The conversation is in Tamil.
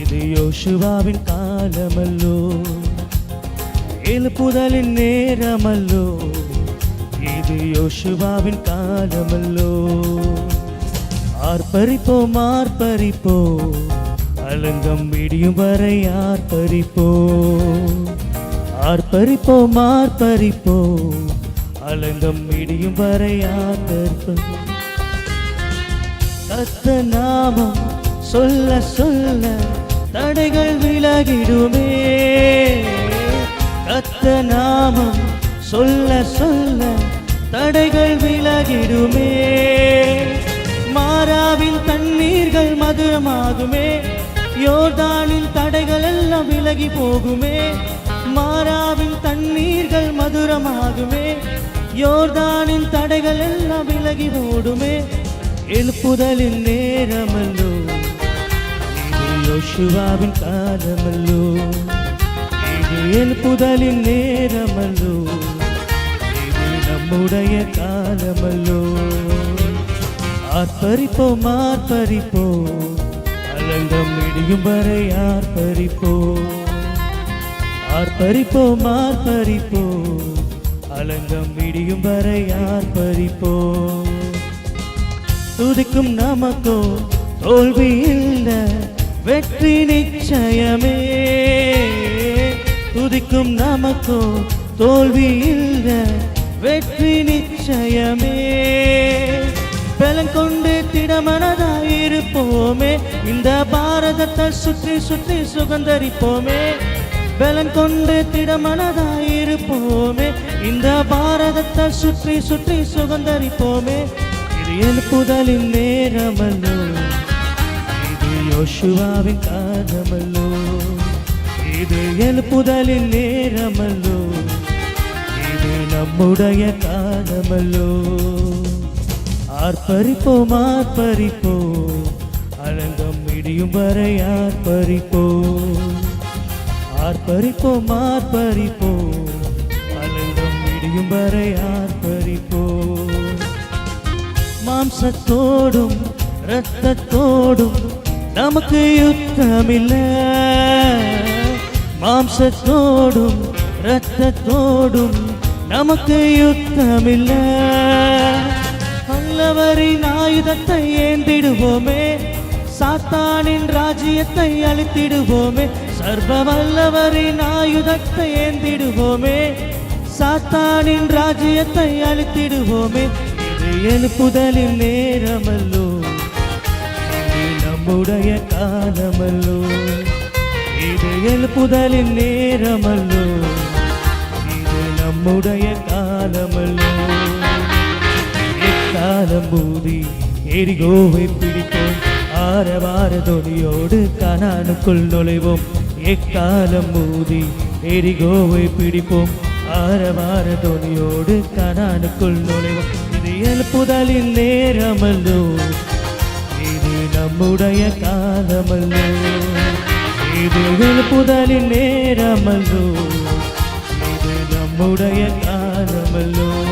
இது யோசுவாவின் காலமல்லோ? எழுப்புதலின் நேரமல்லோ? இது யோசுவாவின் காலமல்லோ? ஆர்ப்பரிப்போம் ஆர்ப்பரிப்போம் அலங்கம் விடியும் வரை ஆர்ப்பரிப்போம் ஆர்ப்பரிப்போம் ஆர்ப்பரிப்போம் அலங்கம் விடியும் வரை ஆர்ப்பரிப்போம் கத்த நாமம் சொல்ல சொல்ல தடைகள் விலகிடுமே. கத்த நாமம் சொல்ல சொல்ல தடைகள் விலகிடுமே. மாறாவின் தண்ணீர்கள் மதுரமாகுமே யோர்தானின் தடைகள் எல்லாம் விலகி போகுமே. மாறாவின் தண்ணீர்கள் மதுரமாகுமே. யோர்தானின் தடைகள் எல்லாம் விலகி ஓடுமே. எழுப்புதலின் நேரமல்லோ. யோசுவாவின் காலமல்லோ. இது என் புதலின் நேரமல்லோ. இது நம்முடைய காலமல்லோ. ஆர்ப்பரிப்போம் ஆர்ப்பரிப்போம். அலங்கம் இடியும் வரை ஆர்ப்பரிப்போம். ஆர்ப்பரிப்போம் ஆர்ப்பரிப்போம். அலங்கம் இடியும் வரை ஆர்ப்பரிப்போம். துதிக்கும் நமக்கோ தோல்வி இல்லை. வெற்றி நிச்சயமே. துதிக்கும் நமக்கோ தோல்வி இல்ல வெற்றி நிச்சயமே. பலன் கொண்டு திடமனதாயிருப்போமே இந்த பாரதத்தை சுற்றி சுற்றி சுகந்தரிப்போமே பலன் கொண்டு திடமனதாயிருப்போமே இந்த பாரதத்தை சுற்றி சுற்றி சுகந்தரிப்போமே இது எழுப்புதலின் நேரமல்லோ. இது யோசுவாவின் காலமல்லோ இது எழுப்புதலின் நேரமல்லோ இது நம்முடைய காலமல்லோ ஆர்ப்பரிப்போம் ஆர்ப்பரிப்போம் அலங்கம் இடியும் வரை ஆர்ப்பரிப்போம். ஆர்ப்பரிப்போம் ஆர்ப்பரிப்போம் அலங்கம் இடியும் வரை ஆர்ப்பரிப்போம். மாம்சத்தோடும் இரத்தத்தோடும் நமக்கு யுத்தமில்ல. மாம்சத்தோடும் இரத்தத்தோடும் நமக்கு யுத்தமில்ல. வல்லவரின் ஆயுதத்தை ஏந்திடுவோமே சாத்தானின் ராஜ்யத்தை அழித்திடுவோமே சர்வ வல்லவரின் ஆயுதத்தை ஏந்திடுவோமே சாத்தானின் ராஜ்யத்தை அழித்திடுவோமே. இது எழுப்புதலின் நேரமல்லோ இது நம்முடைய காலமல்லோ. இது எழுப்புதலின் நேரமல்லோ. இது நம்முடைய காலமல்லோ. எக்காலம் பூதி எரிகோவை பிடிப்போம். ஆரவார தொனியோடு கனானுக்குள் நுழைவோம். எக்காலம் மூதி எரிகோவை பிடிப்போம். ஆரவார தொனியோடு கனானுக்குள் நுழைவோம். இது எழுப்புதலின் நேரமல்லோ. நம்முடைய காலமல்லோ. இது புதலின் நேரமல்லோ. இது நம்முடைய காலமல்லோ.